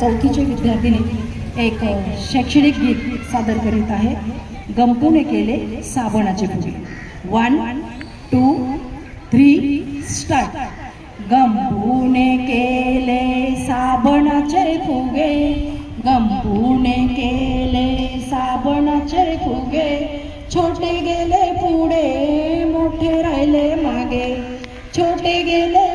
चौथीचे विद्यार्थिनी एक शैक्षणिक गीत सादर करीत आहे. गंपूने केले साबणाचे पूजे वन टू थ्री स्टार्ट गंपूने केले साबणाचे फुगे. गंपूने केले साबणाचे फुगे. छोटे गेले पुढे मोठे राहिले मागे. छोटे गेले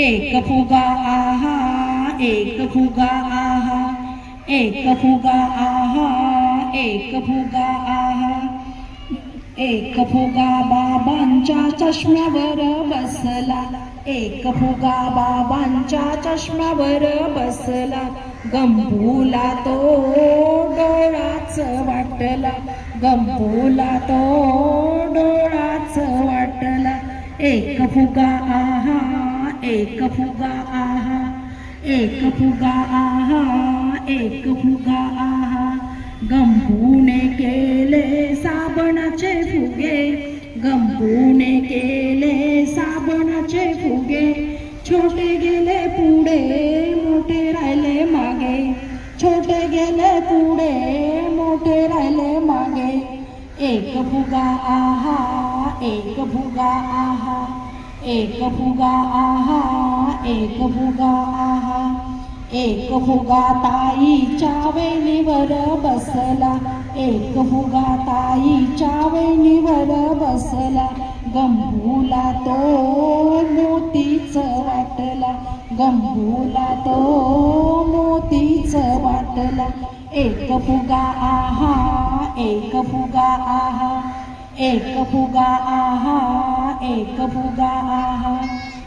एक फुगा आहा एक फुगा आहा. एक फुगा आहा एक फुगा आहा. एक फुगा बाबांच्या चष्म्यावर बसला. एक फुगा बाबांच्या चष्म्यावर बसला. गंभूला तो डोळाच वाटला. गंभूला तो डोळाच वाटला. एक फुगा आहा एक फुगा आहा एक फुगा आहा एक फुगा आहा गंभूने केले साबणाचे फुगे गंभूने केले साबणाचे फुगे. छोटे गेले पुढे मोठे राहिले मागे. छोटे गेले पुढे मोठे राहिले मागे. एक फुगा आहा एक फुगा आहा एक फुगा आहा एक फुगा आहा. एक फुगा ताईच्या वेणीवर बसला. एक फुगा ताईच्या वेणीवर बसला. गंभूला तो मोतीच वाटला. गंभूला तो मोतीच वाटला. एक फुगा आहा एक फुगा आहा. एक फुगा आहा एक फुगा आहा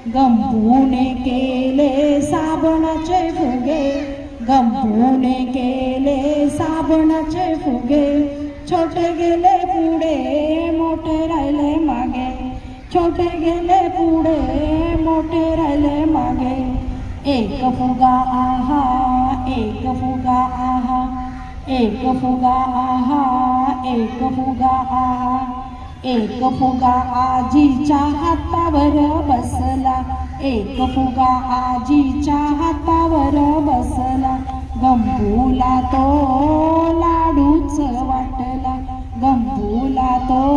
गंपूने केले साबणाचे फुगे गंपूने केले साबणाचे फुगे. छोटे गेले पुढे मोठे राहिले मागे. छोटे गेले पुढे मोठे राहिले मागे. एक फुगा आहा एक फुगा आहा एक फुगा आहा एक फुगा आहा एक फुगा आजीच्या हातावर बसला. एक फुगा आजीच्या हातावर बसला. गंभूला तो लाडूच वाटला. गंभूला तो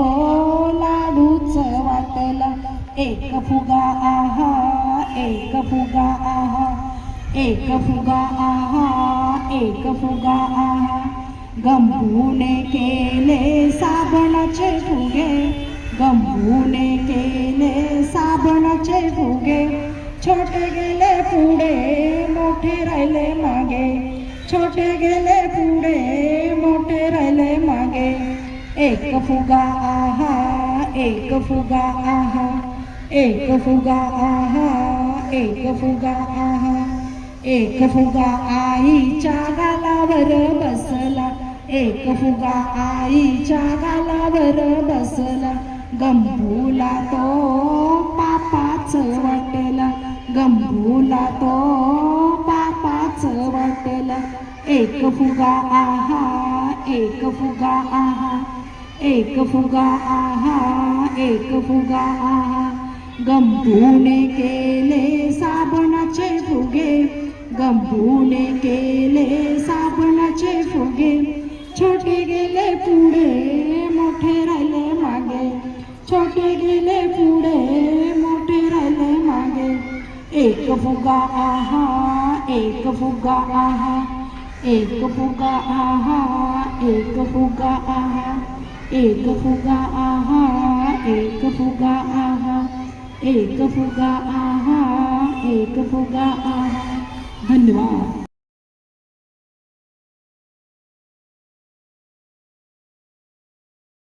लाडूच वाटला. एक फुगा आहा एक फुगा आहा एक फुगा आहा एक फुगा आहा. गंभूने के साबणाचे फुगे गंभूने केले साबणाचे फुगे. छोटे गेले पुढे मोठे राहिले मागे. छोटे गेले पुढे मोठे राहिले मागे. एक फुगा आहा एक फुगा आहा. एक फुगा आहा एक फुगा आहा. एक फुगा आईच्या गालावर बसला. एक फुगा आईच्या गालावर बसला गंभूला तो पापाच वाटला गंभूला तो पापाच वाटला. एक फुगा आहा एक फुगा आहा एक फुगा आहा एक फुगा आहा. गंभूने केले साबणाचे फुगे गंभूने केले साबणाचे फुगे छोटे गेले पुढे मोठे राहिले मागे. छोटे गेले पुढे मोठे राहिले मागे. एक फुगा आहा एक फुगा आहा. एक फुगा आहा एक फुगा आहा. एक फुगा आहा एक फुगा आहा. एक फुगा आहा एक फुगा आहा. धन्यवाद.